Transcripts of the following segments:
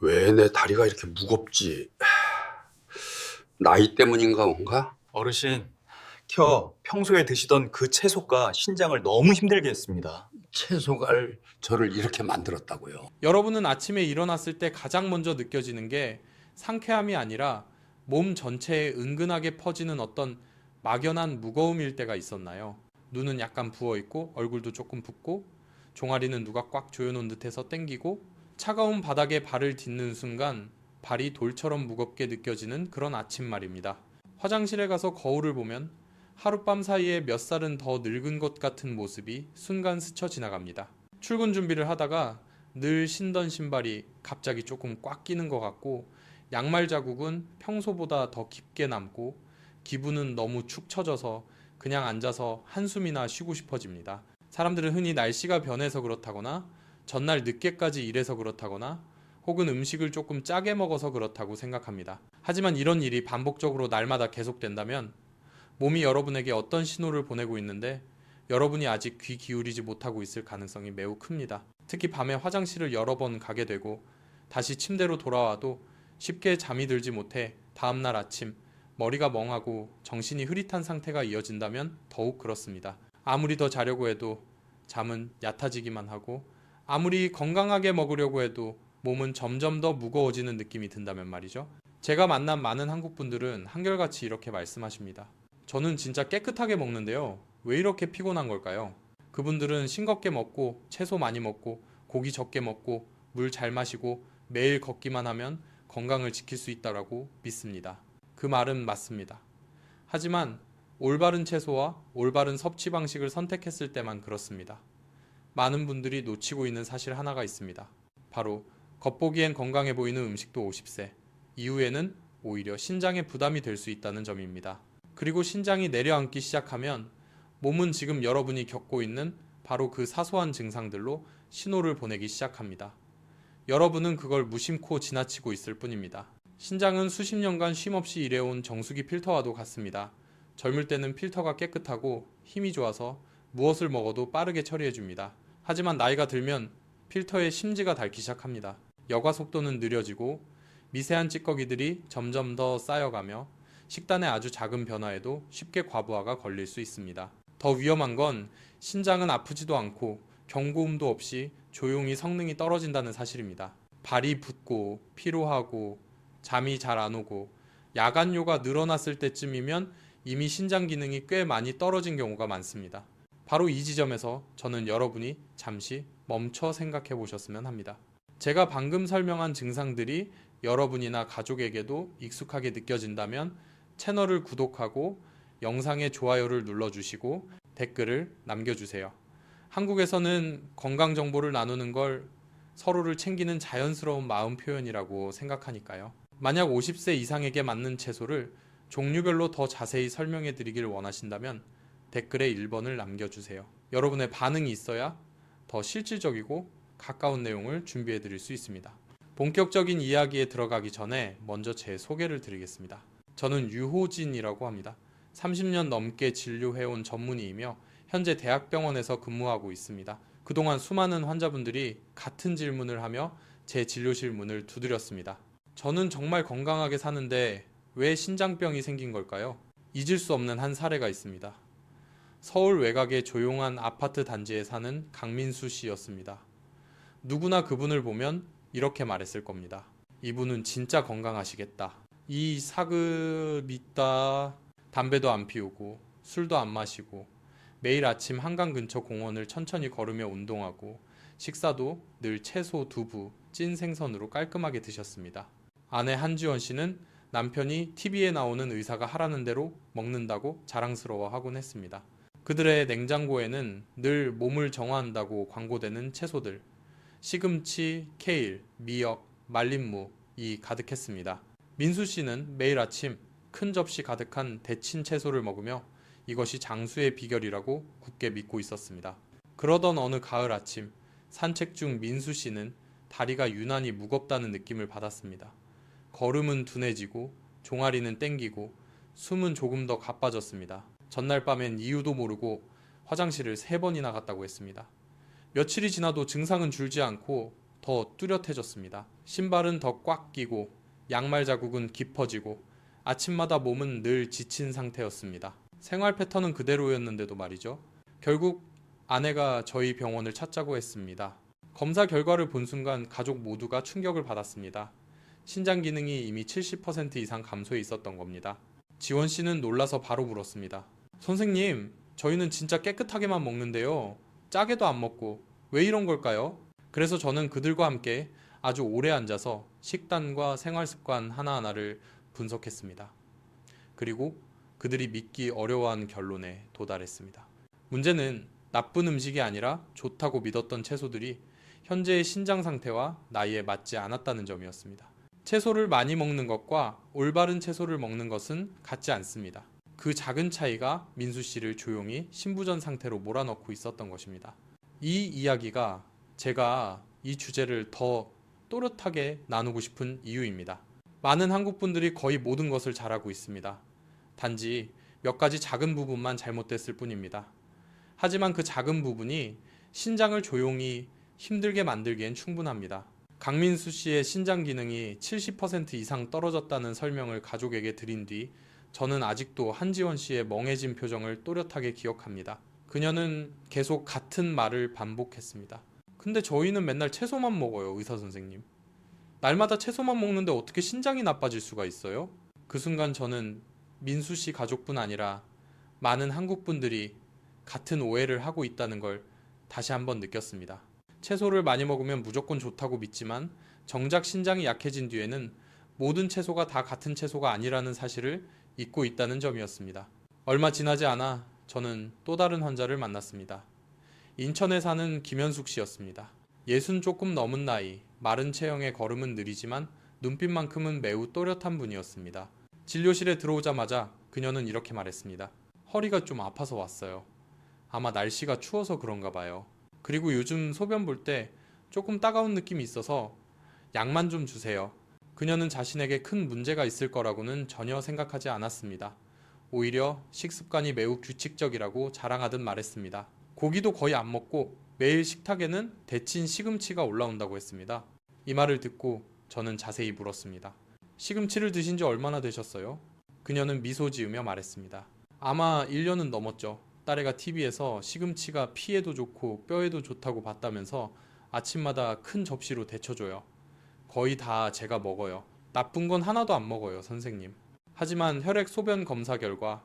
왜 내 다리가 이렇게 무겁지? 나이 때문인가 뭔가? 어르신, 켜 평소에 드시던 그 채소가 신장을 너무 힘들게 했습니다. 채소갈 저를 이렇게 만들었다고요. 여러분은 아침에 일어났을 때 가장 먼저 느껴지는 게 상쾌함이 아니라 몸 전체에 은근하게 퍼지는 어떤 막연한 무거움일 때가 있었나요? 눈은 약간 부어 있고 얼굴도 조금 붓고 종아리는 누가 꽉 조여놓은 듯해서 땡기고 차가운 바닥에 발을 딛는 순간 발이 돌처럼 무겁게 느껴지는 그런 아침 말입니다. 화장실에 가서 거울을 보면 하룻밤 사이에 몇 살은 더 늙은 것 같은 모습이 순간 스쳐 지나갑니다. 출근 준비를 하다가 늘 신던 신발이 갑자기 조금 꽉 끼는 것 같고 양말 자국은 평소보다 더 깊게 남고 기분은 너무 축 처져서 그냥 앉아서 한숨이나 쉬고 싶어집니다. 사람들은 흔히 날씨가 변해서 그렇다거나 전날 늦게까지 일해서 그렇다거나 혹은 음식을 조금 짜게 먹어서 그렇다고 생각합니다. 하지만 이런 일이 반복적으로 날마다 계속된다면 몸이 여러분에게 어떤 신호를 보내고 있는데 여러분이 아직 귀 기울이지 못하고 있을 가능성이 매우 큽니다. 특히 밤에 화장실을 여러 번 가게 되고 다시 침대로 돌아와도 쉽게 잠이 들지 못해 다음날 아침 머리가 멍하고 정신이 흐릿한 상태가 이어진다면 더욱 그렇습니다. 아무리 더 자려고 해도 잠은 얕아지기만 하고 아무리 건강하게 먹으려고 해도 몸은 점점 더 무거워지는 느낌이 든다면 말이죠. 제가 만난 많은 한국 분들은 한결같이 이렇게 말씀하십니다. 저는 진짜 깨끗하게 먹는데요. 왜 이렇게 피곤한 걸까요? 그분들은 싱겁게 먹고 채소 많이 먹고 고기 적게 먹고 물 잘 마시고 매일 걷기만 하면 건강을 지킬 수 있다라고 믿습니다. 그 말은 맞습니다. 하지만 올바른 채소와 올바른 섭취 방식을 선택했을 때만 그렇습니다. 많은 분들이 놓치고 있는 사실 하나가 있습니다. 바로 겉보기엔 건강해 보이는 음식도 50세, 이후에는 오히려 신장에 부담이 될 수 있다는 점입니다. 그리고 신장이 내려앉기 시작하면 몸은 지금 여러분이 겪고 있는 바로 그 사소한 증상들로 신호를 보내기 시작합니다. 여러분은 그걸 무심코 지나치고 있을 뿐입니다. 신장은 수십 년간 쉼없이 일해온 정수기 필터와도 같습니다. 젊을 때는 필터가 깨끗하고 힘이 좋아서 무엇을 먹어도 빠르게 처리해 줍니다. 하지만 나이가 들면 필터에 심지가 닳기 시작합니다. 여과 속도는 느려지고 미세한 찌꺼기들이 점점 더 쌓여가며 식단의 아주 작은 변화에도 쉽게 과부하가 걸릴 수 있습니다. 더 위험한 건 신장은 아프지도 않고 경고음도 없이 조용히 성능이 떨어진다는 사실입니다. 발이 붓고 피로하고 잠이 잘 안 오고 야간요가 늘어났을 때쯤이면 이미 신장 기능이 꽤 많이 떨어진 경우가 많습니다. 바로 이 지점에서 저는 여러분이 잠시 멈춰 생각해 보셨으면 합니다. 제가 방금 설명한 증상들이 여러분이나 가족에게도 익숙하게 느껴진다면 채널을 구독하고 영상에 좋아요를 눌러주시고 댓글을 남겨주세요. 한국에서는 건강 정보를 나누는 걸 서로를 챙기는 자연스러운 마음 표현이라고 생각하니까요. 만약 50세 이상에게 맞는 채소를 종류별로 더 자세히 설명해 드리길 원하신다면 댓글에 1번을 남겨주세요. 여러분의 반응이 있어야 더 실질적이고 가까운 내용을 준비해 드릴 수 있습니다. 본격적인 이야기에 들어가기 전에 먼저 제 소개를 드리겠습니다. 저는 유호진이라고 합니다. 30년 넘게 진료해온 전문의이며 현재 대학병원에서 근무하고 있습니다. 그동안 수많은 환자분들이 같은 질문을 하며 제 진료실 문을 두드렸습니다. 저는 정말 건강하게 사는데 왜 신장병이 생긴 걸까요? 잊을 수 없는 한 사례가 있습니다. 서울 외곽의 조용한 아파트 단지에 사는 강민수 씨였습니다. 누구나 그분을 보면 이렇게 말했을 겁니다. 이분은 진짜 건강하시겠다. 이 사급 있다. 담배도 안 피우고 술도 안 마시고 매일 아침 한강 근처 공원을 천천히 걸으며 운동하고 식사도 늘 채소, 두부, 찐 생선으로 깔끔하게 드셨습니다. 아내 한지원 씨는 남편이 TV에 나오는 의사가 하라는 대로 먹는다고 자랑스러워하곤 했습니다. 그들의 냉장고에는 늘 몸을 정화한다고 광고되는 채소들, 시금치, 케일, 미역, 말린 무이 가득했습니다. 민수 씨는 매일 아침 큰 접시 가득한 데친 채소를 먹으며 이것이 장수의 비결이라고 굳게 믿고 있었습니다. 그러던 어느 가을 아침 산책 중 민수 씨는 다리가 유난히 무겁다는 느낌을 받았습니다. 걸음은 둔해지고 종아리는 땡기고 숨은 조금 더 가빠졌습니다. 전날 밤엔 이유도 모르고 화장실을 세 번이나 갔다고 했습니다. 며칠이 지나도 증상은 줄지 않고 더 뚜렷해졌습니다. 신발은 더 꽉 끼고 양말 자국은 깊어지고 아침마다 몸은 늘 지친 상태였습니다. 생활 패턴은 그대로였는데도 말이죠. 결국 아내가 저희 병원을 찾자고 했습니다. 검사 결과를 본 순간 가족 모두가 충격을 받았습니다. 신장 기능이 이미 70% 이상 감소해 있었던 겁니다. 지원 씨는 놀라서 바로 물었습니다. 선생님, 저희는 진짜 깨끗하게만 먹는데요. 짜게도 안 먹고 왜 이런 걸까요? 그래서 저는 그들과 함께 아주 오래 앉아서 식단과 생활 습관 하나하나를 분석했습니다. 그리고 그들이 믿기 어려워하는 결론에 도달했습니다. 문제는 나쁜 음식이 아니라 좋다고 믿었던 채소들이 현재의 신장 상태와 나이에 맞지 않았다는 점이었습니다. 채소를 많이 먹는 것과 올바른 채소를 먹는 것은 같지 않습니다. 그 작은 차이가 민수 씨를 조용히 신부전 상태로 몰아넣고 있었던 것입니다. 이 이야기가 제가 이 주제를 더 또렷하게 나누고 싶은 이유입니다. 많은 한국 분들이 거의 모든 것을 잘하고 있습니다. 단지 몇 가지 작은 부분만 잘못됐을 뿐입니다. 하지만 그 작은 부분이 신장을 조용히 힘들게 만들기엔 충분합니다. 강민수 씨의 신장 기능이 70% 이상 떨어졌다는 설명을 가족에게 드린 뒤 저는 아직도 한지원 씨의 멍해진 표정을 또렷하게 기억합니다. 그녀는 계속 같은 말을 반복했습니다. 근데 저희는 맨날 채소만 먹어요, 의사 선생님. 날마다 채소만 먹는데 어떻게 신장이 나빠질 수가 있어요? 그 순간 저는 민수 씨 가족뿐 아니라 많은 한국 분들이 같은 오해를 하고 있다는 걸 다시 한번 느꼈습니다. 채소를 많이 먹으면 무조건 좋다고 믿지만 정작 신장이 약해진 뒤에는 모든 채소가 다 같은 채소가 아니라는 사실을 잊고 있다는 점이었습니다. 얼마 지나지 않아 저는 또 다른 환자를 만났습니다. 인천에 사는 김현숙 씨였습니다. 예순 조금 넘은 나이, 마른 체형의 걸음은 느리지만 눈빛만큼은 매우 또렷한 분이었습니다. 진료실에 들어오자마자 그녀는 이렇게 말했습니다. 허리가 좀 아파서 왔어요. 아마 날씨가 추워서 그런가 봐요. 그리고 요즘 소변 볼 때 조금 따가운 느낌이 있어서 약만 좀 주세요. 그녀는 자신에게 큰 문제가 있을 거라고는 전혀 생각하지 않았습니다. 오히려 식습관이 매우 규칙적이라고 자랑하듯 말했습니다. 고기도 거의 안 먹고 매일 식탁에는 데친 시금치가 올라온다고 했습니다. 이 말을 듣고 저는 자세히 물었습니다. 시금치를 드신 지 얼마나 되셨어요? 그녀는 미소 지으며 말했습니다. 아마 1년은 넘었죠. 딸애가 TV에서 시금치가 피에도 좋고 뼈에도 좋다고 봤다면서 아침마다 큰 접시로 데쳐줘요. 거의 다 제가 먹어요. 나쁜 건 하나도 안 먹어요, 선생님. 하지만 혈액 소변 검사 결과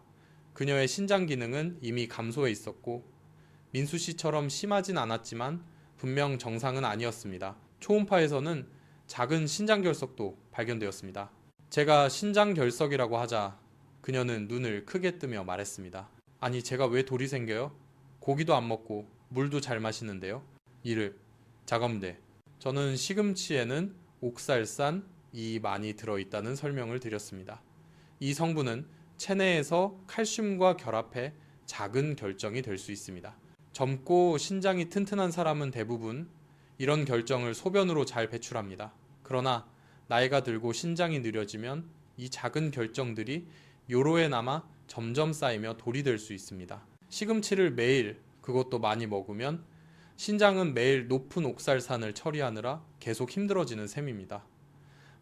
그녀의 신장 기능은 이미 감소해 있었고 민수 씨처럼 심하진 않았지만 분명 정상은 아니었습니다. 초음파에서는 작은 신장 결석도 발견되었습니다. 제가 신장 결석이라고 하자 그녀는 눈을 크게 뜨며 말했습니다. 아니 제가 왜 돌이 생겨요? 고기도 안 먹고 물도 잘 마시는데요. 이를 자검대. 저는 시금치에는 옥살산 이 많이 들어있다는 설명을 드렸습니다. 이 성분은 체내에서 칼슘과 결합해 작은 결정이 될 수 있습니다. 젊고 신장이 튼튼한 사람은 대부분 이런 결정을 소변으로 잘 배출합니다. 그러나 나이가 들고 신장이 느려지면 이 작은 결정들이 요로에 남아 점점 쌓이며 돌이 될 수 있습니다. 시금치를 매일 그것도 많이 먹으면 신장은 매일 높은 옥살산을 처리하느라 계속 힘들어지는 셈입니다.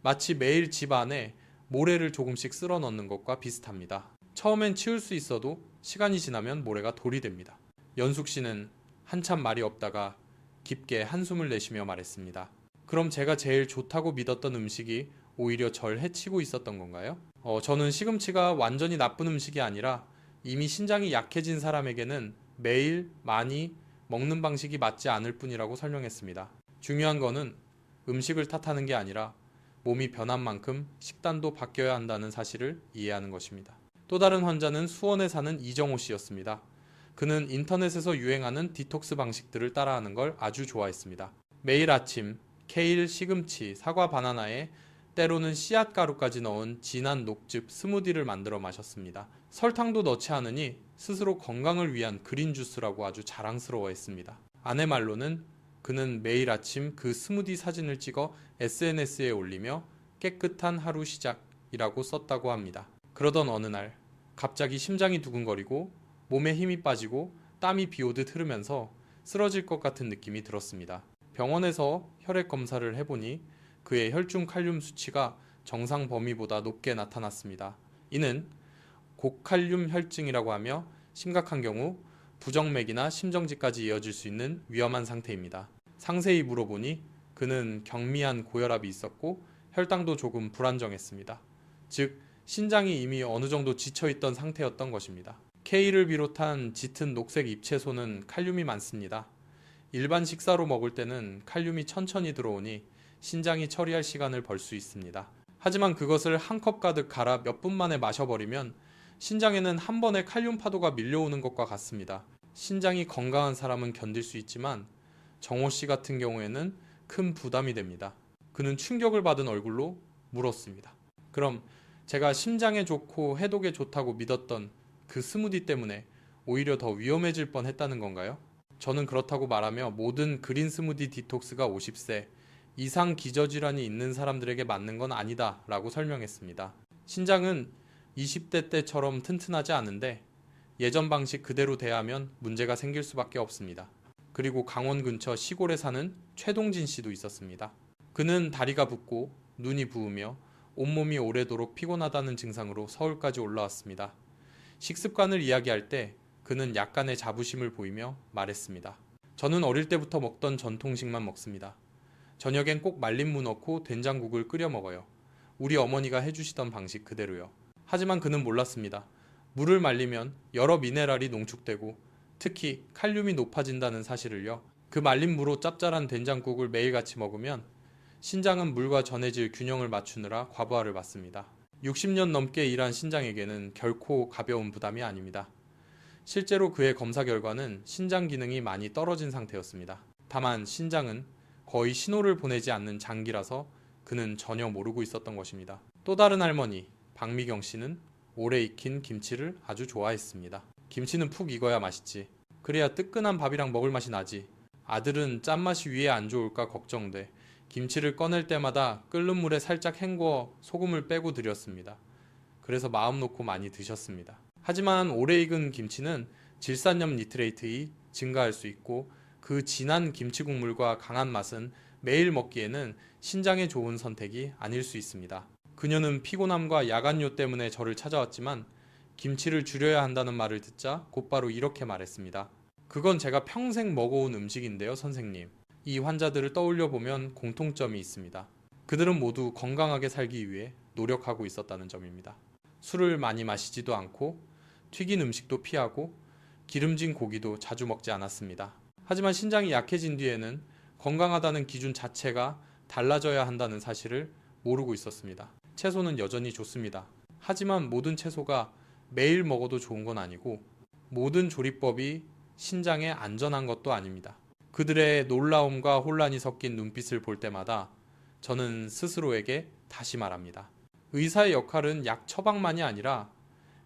마치 매일 집 안에 모래를 조금씩 쓸어 넣는 것과 비슷합니다. 처음엔 치울 수 있어도 시간이 지나면 모래가 돌이 됩니다. 연숙 씨는 한참 말이 없다가 깊게 한숨을 내쉬며 말했습니다. 그럼 제가 제일 좋다고 믿었던 음식이 오히려 절 해치고 있었던 건가요? 어, 저는 시금치가 완전히 나쁜 음식이 아니라 이미 신장이 약해진 사람에게는 매일 많이 먹는 방식이 맞지 않을 뿐이라고 설명했습니다. 중요한 거는 음식을 탓하는 게 아니라 몸이 변한 만큼 식단도 바뀌어야 한다는 사실을 이해하는 것입니다. 또 다른 환자는 수원에 사는 이정호 씨였습니다. 그는 인터넷에서 유행하는 디톡스 방식들을 따라하는 걸 아주 좋아했습니다. 매일 아침 케일, 시금치, 사과, 바나나에 때로는 씨앗 가루까지 넣은 진한 녹즙 스무디를 만들어 마셨습니다. 설탕도 넣지 않으니 스스로 건강을 위한 그린 주스라고 아주 자랑스러워했습니다. 아내 말로는 그는 매일 아침 그 스무디 사진을 찍어 SNS에 올리며 깨끗한 하루 시작이라고 썼다고 합니다. 그러던 어느 날 갑자기 심장이 두근거리고 몸에 힘이 빠지고 땀이 비오듯 흐르면서 쓰러질 것 같은 느낌이 들었습니다. 병원에서 혈액 검사를 해보니 그의 혈중 칼륨 수치가 정상 범위보다 높게 나타났습니다. 이는 고칼륨 혈증이라고 하며 심각한 경우 부정맥이나 심정지까지 이어질 수 있는 위험한 상태입니다. 상세히 물어보니 그는 경미한 고혈압이 있었고 혈당도 조금 불안정했습니다. 즉 신장이 이미 어느 정도 지쳐 있던 상태였던 것입니다. K를 비롯한 짙은 녹색 잎채소는 칼륨이 많습니다. 일반 식사로 먹을 때는 칼륨이 천천히 들어오니 신장이 처리할 시간을 벌 수 있습니다. 하지만 그것을 한 컵 가득 갈아 몇 분 만에 마셔버리면 신장에는 한 번에 칼륨 파도가 밀려오는 것과 같습니다. 신장이 건강한 사람은 견딜 수 있지만 정호 씨 같은 경우에는 큰 부담이 됩니다. 그는 충격을 받은 얼굴로 물었습니다. 그럼 제가 심장에 좋고 해독에 좋다고 믿었던 그 스무디 때문에 오히려 더 위험해질 뻔 했다는 건가요? 저는 그렇다고 말하며 모든 그린 스무디 디톡스가 50세 이상 기저질환이 있는 사람들에게 맞는 건 아니다 라고 설명했습니다. 신장은 20대 때처럼 튼튼하지 않은데 예전 방식 그대로 대하면 문제가 생길 수밖에 없습니다. 그리고 강원 근처 시골에 사는 최동진 씨도 있었습니다. 그는 다리가 붓고 눈이 부으며 온몸이 오래도록 피곤하다는 증상으로 서울까지 올라왔습니다. 식습관을 이야기할 때 그는 약간의 자부심을 보이며 말했습니다. 저는 어릴 때부터 먹던 전통식만 먹습니다. 저녁엔 꼭 말린 무 넣고 된장국을 끓여 먹어요. 우리 어머니가 해주시던 방식 그대로요. 하지만 그는 몰랐습니다. 물을 말리면 여러 미네랄이 농축되고 특히 칼륨이 높아진다는 사실을요. 그 말린 무로 짭짤한 된장국을 매일같이 먹으면 신장은 물과 전해질 균형을 맞추느라 과부하를 받습니다. 60년 넘게 일한 신장에게는 결코 가벼운 부담이 아닙니다. 실제로 그의 검사 결과는 신장 기능이 많이 떨어진 상태였습니다. 다만 신장은 거의 신호를 보내지 않는 장기라서 그는 전혀 모르고 있었던 것입니다. 또 다른 할머니 박미경 씨는 오래 익힌 김치를 아주 좋아했습니다. 김치는 푹 익어야 맛있지. 그래야 뜨끈한 밥이랑 먹을 맛이 나지. 아들은 짠맛이 위에 안 좋을까 걱정돼. 김치를 꺼낼 때마다 끓는 물에 살짝 헹궈 소금을 빼고 드렸습니다. 그래서 마음 놓고 많이 드셨습니다. 하지만 오래 익은 김치는 질산염 니트레이트이 증가할 수 있고 그 진한 김치 국물과 강한 맛은 매일 먹기에는 신장에 좋은 선택이 아닐 수 있습니다. 그녀는 피곤함과 야간요 때문에 저를 찾아왔지만 김치를 줄여야 한다는 말을 듣자 곧바로 이렇게 말했습니다. 그건 제가 평생 먹어온 음식인데요, 선생님. 이 환자들을 떠올려 보면 공통점이 있습니다. 그들은 모두 건강하게 살기 위해 노력하고 있었다는 점입니다. 술을 많이 마시지도 않고 튀긴 음식도 피하고 기름진 고기도 자주 먹지 않았습니다. 하지만 신장이 약해진 뒤에는 건강하다는 기준 자체가 달라져야 한다는 사실을 모르고 있었습니다. 채소는 여전히 좋습니다. 하지만 모든 채소가 매일 먹어도 좋은 건 아니고 모든 조리법이 신장에 안전한 것도 아닙니다. 그들의 놀라움과 혼란이 섞인 눈빛을 볼 때마다 저는 스스로에게 다시 말합니다. 의사의 역할은 약 처방만이 아니라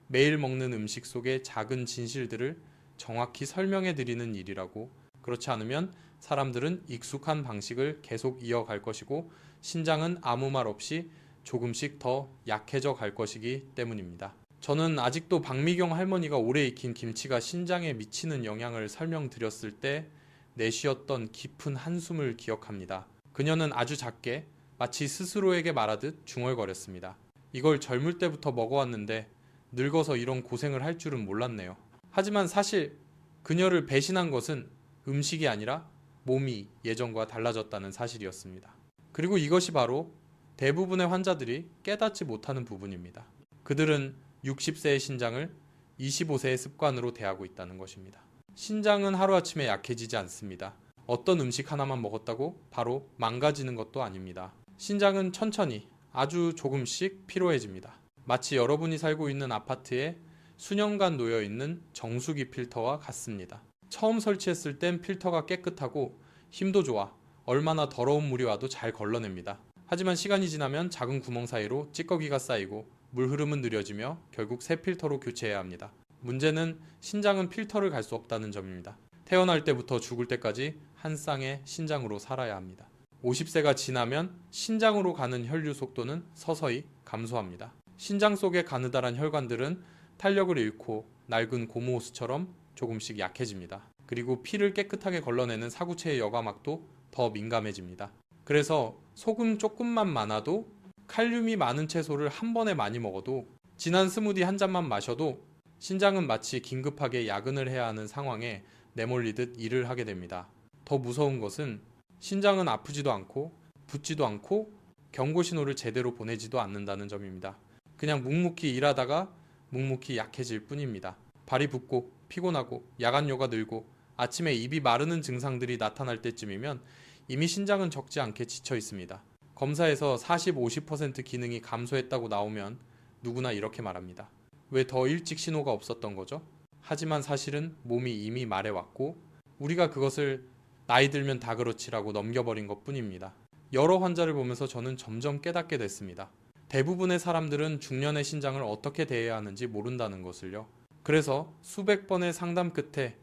매일 먹는 음식 속의 작은 진실들을 정확히 설명해 드리는 일이라고 그렇지 않으면 사람들은 익숙한 방식을 계속 이어갈 것이고 신장은 아무 말 없이 조금씩 더 약해져 갈 것이기 때문입니다. 저는 아직도 박미경 할머니가 오래 익힌 김치가 신장에 미치는 영향을 설명드렸을 때 내쉬었던 깊은 한숨을 기억합니다. 그녀는 아주 작게 마치 스스로에게 말하듯 중얼거렸습니다. 이걸 젊을 때부터 먹어왔는데 늙어서 이런 고생을 할 줄은 몰랐네요. 하지만 사실 그녀를 배신한 것은 음식이 아니라 몸이 예전과 달라졌다는 사실이었습니다. 그리고 이것이 바로 대부분의 환자들이 깨닫지 못하는 부분입니다. 그들은 60세의 신장을 25세의 습관으로 대하고 있다는 것입니다. 신장은 하루아침에 약해지지 않습니다. 어떤 음식 하나만 먹었다고 바로 망가지는 것도 아닙니다. 신장은 천천히 아주 조금씩 피로해집니다. 마치 여러분이 살고 있는 아파트에 수년간 놓여 있는 정수기 필터와 같습니다. 처음 설치했을 땐 필터가 깨끗하고 힘도 좋아 얼마나 더러운 물이 와도 잘 걸러냅니다. 하지만 시간이 지나면 작은 구멍 사이로 찌꺼기가 쌓이고 물 흐름은 느려지며 결국 새 필터로 교체해야 합니다. 문제는 신장은 필터를 갈 수 없다는 점입니다. 태어날 때부터 죽을 때까지 한 쌍의 신장으로 살아야 합니다. 50세가 지나면 신장으로 가는 혈류 속도는 서서히 감소합니다. 신장 속의 가느다란 혈관들은 탄력을 잃고 낡은 고무호스처럼 조금씩 약해집니다. 그리고 피를 깨끗하게 걸러내는 사구체의 여과막도 더 민감해집니다. 그래서 소금 조금만 많아도 칼륨이 많은 채소를 한 번에 많이 먹어도 진한 스무디 한 잔만 마셔도 신장은 마치 긴급하게 야근을 해야 하는 상황에 내몰리듯 일을 하게 됩니다. 더 무서운 것은 신장은 아프지도 않고 붓지도 않고 경고 신호를 제대로 보내지도 않는다는 점입니다. 그냥 묵묵히 일하다가 묵묵히 약해질 뿐입니다. 발이 붓고 피곤하고 야간요가 늘고 아침에 입이 마르는 증상들이 나타날 때쯤이면 이미 신장은 적지 않게 지쳐 있습니다. 검사에서 40, 50% 기능이 감소했다고 나오면 누구나 이렇게 말합니다. 왜 더 일찍 신호가 없었던 거죠? 하지만 사실은 몸이 이미 말해왔고 우리가 그것을 나이 들면 다 그렇지라고 넘겨버린 것 뿐입니다. 여러 환자를 보면서 저는 점점 깨닫게 됐습니다. 대부분의 사람들은 중년의 신장을 어떻게 대해야 하는지 모른다는 것을요. 그래서 수백 번의 상담 끝에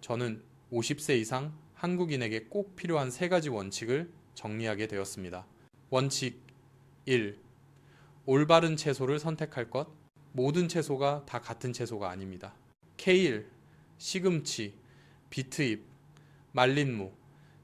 저는 50세 이상 한국인에게 꼭 필요한 세 가지 원칙을 정리하게 되었습니다. 원칙 1. 올바른 채소를 선택할 것. 모든 채소가 다 같은 채소가 아닙니다. 케일, 시금치, 비트잎, 말린 무,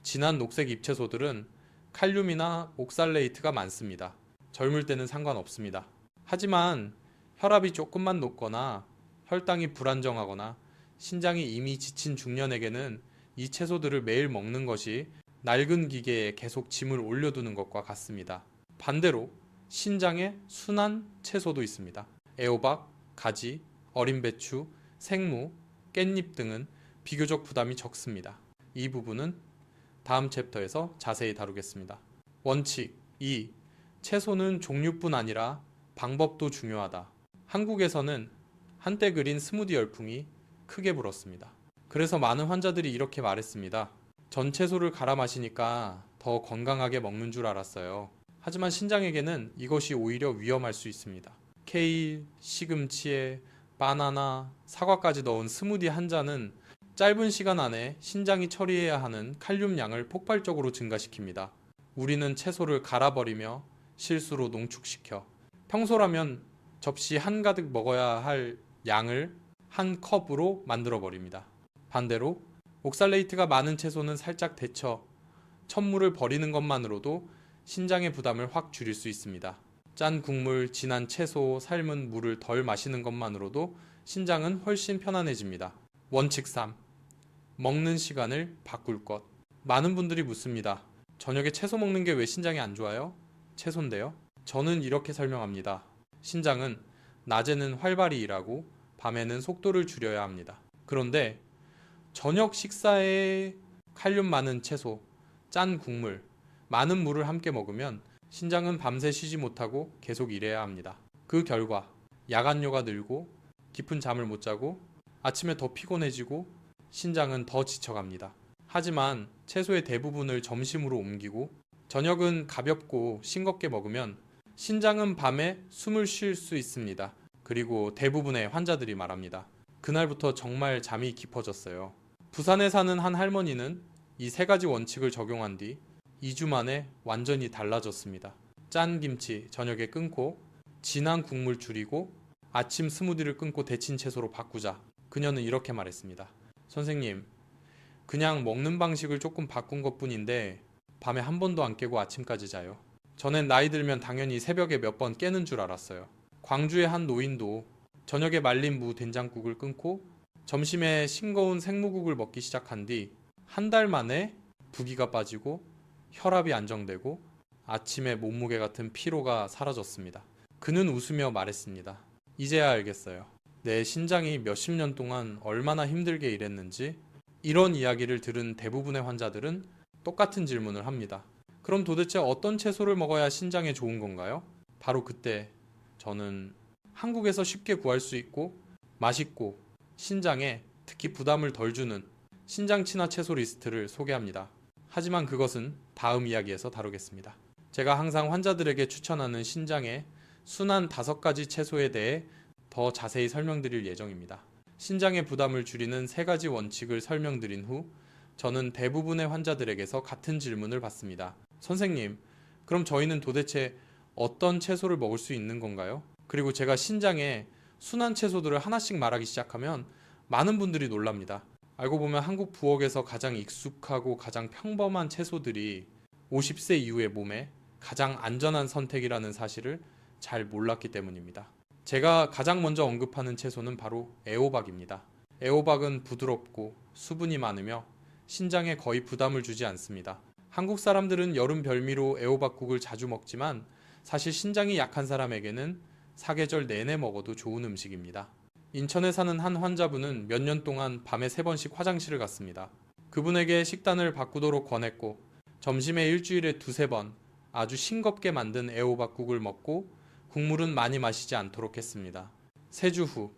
진한 녹색 잎채소들은 칼륨이나 옥살레이트가 많습니다. 젊을 때는 상관없습니다. 하지만 혈압이 조금만 높거나 혈당이 불안정하거나 신장이 이미 지친 중년에게는 이 채소들을 매일 먹는 것이 낡은 기계에 계속 짐을 올려두는 것과 같습니다. 반대로 신장에 순한 채소도 있습니다. 애호박, 가지, 어린 배추, 생무, 깻잎 등은 비교적 부담이 적습니다. 이 부분은 다음 챕터에서 자세히 다루겠습니다. 원칙 2. 채소는 종류뿐 아니라 방법도 중요하다. 한국에서는 한때 그린 스무디 열풍이 크게 불었습니다. 그래서 많은 환자들이 이렇게 말했습니다. 전 채소를 갈아 마시니까 더 건강하게 먹는 줄 알았어요. 하지만 신장에게는 이것이 오히려 위험할 수 있습니다. 케일, 시금치에 바나나, 사과까지 넣은 스무디 한 잔은 짧은 시간 안에 신장이 처리해야 하는 칼륨 양을 폭발적으로 증가시킵니다. 우리는 채소를 갈아버리며 실수로 농축시켜 평소라면 접시 한가득 먹어야 할 양을 한 컵으로 만들어 버립니다. 반대로 옥살레이트가 많은 채소는 살짝 데쳐 천물을 버리는 것만으로도 신장의 부담을 확 줄일 수 있습니다. 짠 국물, 진한 채소, 삶은 물을 덜 마시는 것만으로도 신장은 훨씬 편안해집니다. 원칙 3. 먹는 시간을 바꿀 것. 많은 분들이 묻습니다. 저녁에 채소 먹는 게 왜 신장에 안 좋아요? 채소인데요. 저는 이렇게 설명합니다. 신장은 낮에는 활발히 일하고 밤에는 속도를 줄여야 합니다. 그런데 저녁 식사에 칼륨 많은 채소, 짠 국물, 많은 물을 함께 먹으면 신장은 밤새 쉬지 못하고 계속 일해야 합니다. 그 결과 야간요가 늘고 깊은 잠을 못 자고 아침에 더 피곤해지고 신장은 더 지쳐갑니다. 하지만 채소의 대부분을 점심으로 옮기고 저녁은 가볍고 싱겁게 먹으면 신장은 밤에 숨을 쉴 수 있습니다. 그리고 대부분의 환자들이 말합니다. 그날부터 정말 잠이 깊어졌어요. 부산에 사는 한 할머니는 이 세 가지 원칙을 적용한 뒤 2주 만에 완전히 달라졌습니다. 짠 김치 저녁에 끊고 진한 국물 줄이고 아침 스무디를 끊고 데친 채소로 바꾸자. 그녀는 이렇게 말했습니다. 선생님, 그냥 먹는 방식을 조금 바꾼 것 뿐인데 밤에 한 번도 안 깨고 아침까지 자요. 전엔 나이 들면 당연히 새벽에 몇 번 깨는 줄 알았어요. 광주의 한 노인도 저녁에 말린 무 된장국을 끊고 점심에 싱거운 생무국을 먹기 시작한 뒤 한 달 만에 부기가 빠지고 혈압이 안정되고 아침에 몸무게 같은 피로가 사라졌습니다. 그는 웃으며 말했습니다. 이제야 알겠어요. 내 신장이 몇십 년 동안 얼마나 힘들게 일했는지 이런 이야기를 들은 대부분의 환자들은 똑같은 질문을 합니다. 그럼 도대체 어떤 채소를 먹어야 신장에 좋은 건가요? 바로 그때 저는 한국에서 쉽게 구할 수 있고 맛있고 신장에 특히 부담을 덜 주는 신장 친화 채소 리스트를 소개합니다. 하지만 그것은 다음 이야기에서 다루겠습니다. 제가 항상 환자들에게 추천하는 신장의 순한 다섯 가지 채소에 대해 더 자세히 설명드릴 예정입니다. 신장의 부담을 줄이는 세 가지 원칙을 설명드린 후 저는 대부분의 환자들에게서 같은 질문을 받습니다. 선생님, 그럼 저희는 도대체 어떤 채소를 먹을 수 있는 건가요? 그리고 제가 신장에 순한 채소들을 하나씩 말하기 시작하면 많은 분들이 놀랍니다. 알고 보면 한국 부엌에서 가장 익숙하고 가장 평범한 채소들이 50세 이후의 몸에 가장 안전한 선택이라는 사실을 잘 몰랐기 때문입니다. 제가 가장 먼저 언급하는 채소는 바로 애호박입니다. 애호박은 부드럽고 수분이 많으며 신장에 거의 부담을 주지 않습니다. 한국 사람들은 여름 별미로 애호박국을 자주 먹지만 사실 신장이 약한 사람에게는 사계절 내내 먹어도 좋은 음식입니다. 인천에 사는 한 환자분은 몇 년 동안 밤에 세 번씩 화장실을 갔습니다. 그분에게 식단을 바꾸도록 권했고 점심에 일주일에 두세 번 아주 싱겁게 만든 애호박국을 먹고 국물은 많이 마시지 않도록 했습니다. 세 주 후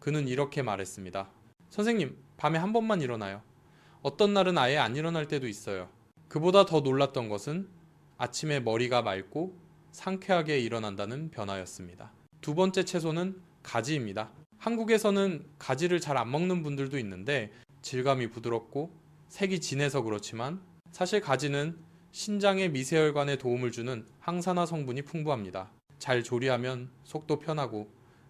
그는 이렇게 말했습니다. 선생님, 밤에 한 번만 일어나요. 어떤 날은 아예 안 일어날 때도 있어요. 그보다 더 놀랐던 것은 아침에 머리가 맑고 상쾌하게 일어난다는 변화였습니다. 두 번째 채소는 가지입니다. 한국에서는 가지를 잘 안 먹는 분들도 있는데 질감이 부드럽고 색이 진해서 그렇지만 사실 가지는 신장의 미세혈관에 도움을 주는 항산화 성분이 풍부합니다. 잘 조리하면 속도 편하고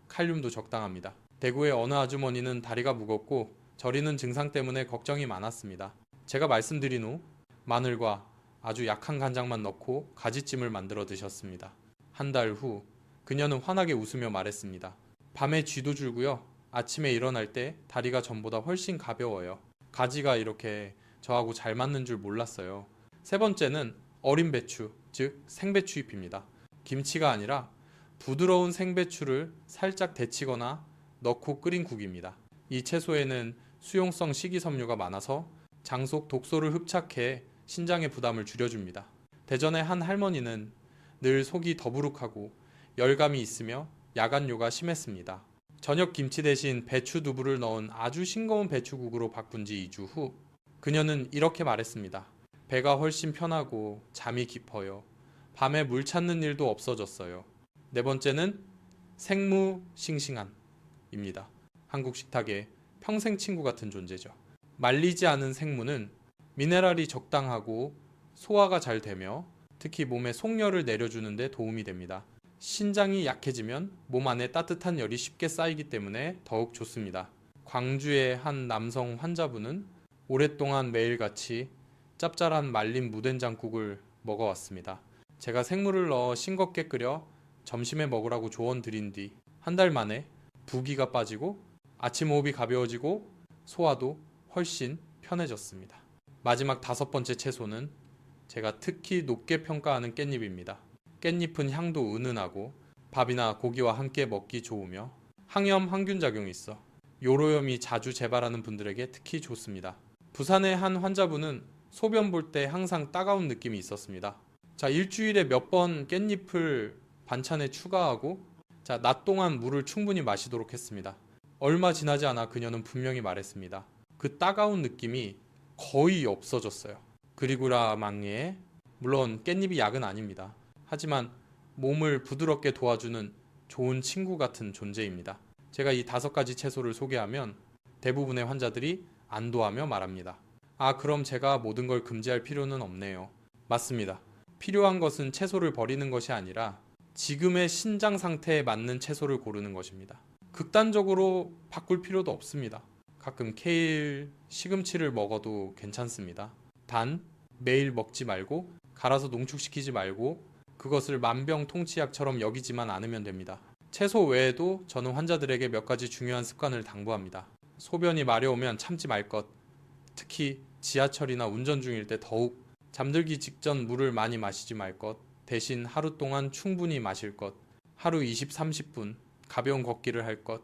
칼륨도 적당합니다. 대구의 어느 아주머니는 다리가 무겁고 저리는 증상 때문에 걱정이 많았습니다. 제가 말씀드린 후 마늘과 아주 약한 간장만 넣고 가지찜을 만들어 드셨습니다. 한 달 후 그녀는 환하게 웃으며 말했습니다. 밤에 쥐도 줄고요. 아침에 일어날 때 다리가 전보다 훨씬 가벼워요. 가지가 이렇게 저하고 잘 맞는 줄 몰랐어요. 세 번째는 어린 배추, 즉 생배추 잎입니다. 김치가 아니라 부드러운 생배추를 살짝 데치거나 넣고 끓인 국입니다. 이 채소에는 수용성 식이섬유가 많아서 장속 독소를 흡착해 신장의 부담을 줄여줍니다. 대전의 한 할머니는 늘 속이 더부룩하고 열감이 있으며 야간요가 심했습니다. 저녁 김치 대신 배추 두부를 넣은 아주 싱거운 배추국으로 바꾼 지 2주 후 그녀는 이렇게 말했습니다. 배가 훨씬 편하고 잠이 깊어요. 밤에 물 찾는 일도 없어졌어요. 네 번째는 생무 싱싱한입니다. 한국 식탁의 평생 친구 같은 존재죠. 말리지 않은 생무는 미네랄이 적당하고 소화가 잘 되며 특히 몸에 속열을 내려주는데 도움이 됩니다. 신장이 약해지면 몸 안에 따뜻한 열이 쉽게 쌓이기 때문에 더욱 좋습니다. 광주의 한 남성 환자분은 오랫동안 매일같이 짭짤한 말린 무된장국을 먹어왔습니다. 제가 생물을 넣어 싱겁게 끓여 점심에 먹으라고 조언 드린 뒤 한 달 만에 부기가 빠지고 아침 호흡이 가벼워지고 소화도 훨씬 편해졌습니다. 마지막 다섯 번째 채소는 제가 특히 높게 평가하는 깻잎입니다. 깻잎은 향도 은은하고 밥이나 고기와 함께 먹기 좋으며 항염 항균 작용이 있어 요로염이 자주 재발하는 분들에게 특히 좋습니다. 부산의 한 환자분은 소변 볼 때 항상 따가운 느낌이 있었습니다. 자, 일주일에 몇 번 깻잎을 반찬에 추가하고 자, 낮 동안 물을 충분히 마시도록 했습니다. 얼마 지나지 않아 그녀는 분명히 말했습니다. 그 따가운 느낌이 거의 없어졌어요. 그리고라 망리에 물론 깻잎이 약은 아닙니다. 하지만 몸을 부드럽게 도와주는 좋은 친구 같은 존재입니다. 제가 이 다섯 가지 채소를 소개하면 대부분의 환자들이 안도하며 말합니다. 아, 그럼 제가 모든 걸 금지할 필요는 없네요. 맞습니다. 필요한 것은 채소를 버리는 것이 아니라 지금의 신장 상태에 맞는 채소를 고르는 것입니다. 극단적으로 바꿀 필요도 없습니다. 가끔 케일, 시금치를 먹어도 괜찮습니다. 단, 매일 먹지 말고 갈아서 농축시키지 말고 그것을 만병통치약처럼 여기지만 않으면 됩니다. 채소 외에도 저는 환자들에게 몇 가지 중요한 습관을 당부합니다. 소변이 마려우면 참지 말 것. 특히 지하철이나 운전 중일 때 더욱 잠들기 직전 물을 많이 마시지 말 것. 대신 하루 동안 충분히 마실 것. 하루 20, 30분 가벼운 걷기를 할 것.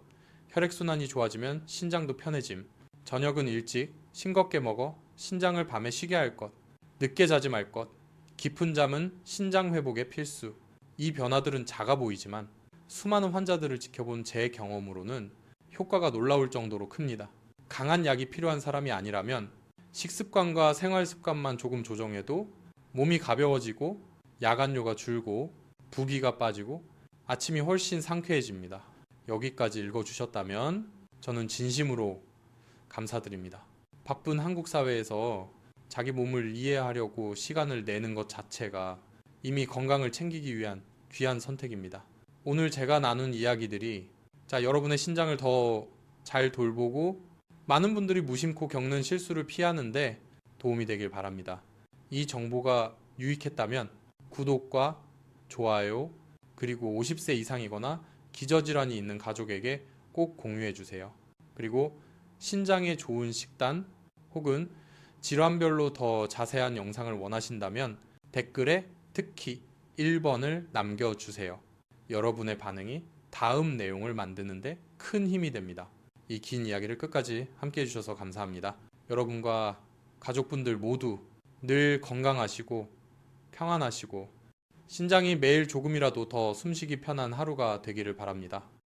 혈액순환이 좋아지면 신장도 편해짐. 저녁은 일찍 싱겁게 먹어 신장을 밤에 쉬게 할 것. 늦게 자지 말 것. 깊은 잠은 신장 회복에 필수. 이 변화들은 작아 보이지만 수많은 환자들을 지켜본 제 경험으로는 효과가 놀라울 정도로 큽니다. 강한 약이 필요한 사람이 아니라면 식습관과 생활 습관만 조금 조정해도 몸이 가벼워지고 야간료가 줄고 부기가 빠지고 아침이 훨씬 상쾌해집니다. 여기까지 읽어주셨다면 저는 진심으로 감사드립니다. 바쁜 한국 사회에서 자기 몸을 이해하려고 시간을 내는 것 자체가 이미 건강을 챙기기 위한 귀한 선택입니다. 오늘 제가 나눈 이야기들이 자, 여러분의 신장을 더 잘 돌보고 많은 분들이 무심코 겪는 실수를 피하는데 도움이 되길 바랍니다. 이 정보가 유익했다면 구독과 좋아요 그리고 50세 이상이거나 기저질환이 있는 가족에게 꼭 공유해 주세요. 그리고 신장에 좋은 식단 혹은 질환별로 더 자세한 영상을 원하신다면 댓글에 특히 1번을 남겨주세요. 여러분의 반응이 다음 내용을 만드는데 큰 힘이 됩니다. 이 긴 이야기를 끝까지 함께 해주셔서 감사합니다. 여러분과 가족분들 모두 늘 건강하시고 평안하시고 신장이 매일 조금이라도 더 숨쉬기 편한 하루가 되기를 바랍니다.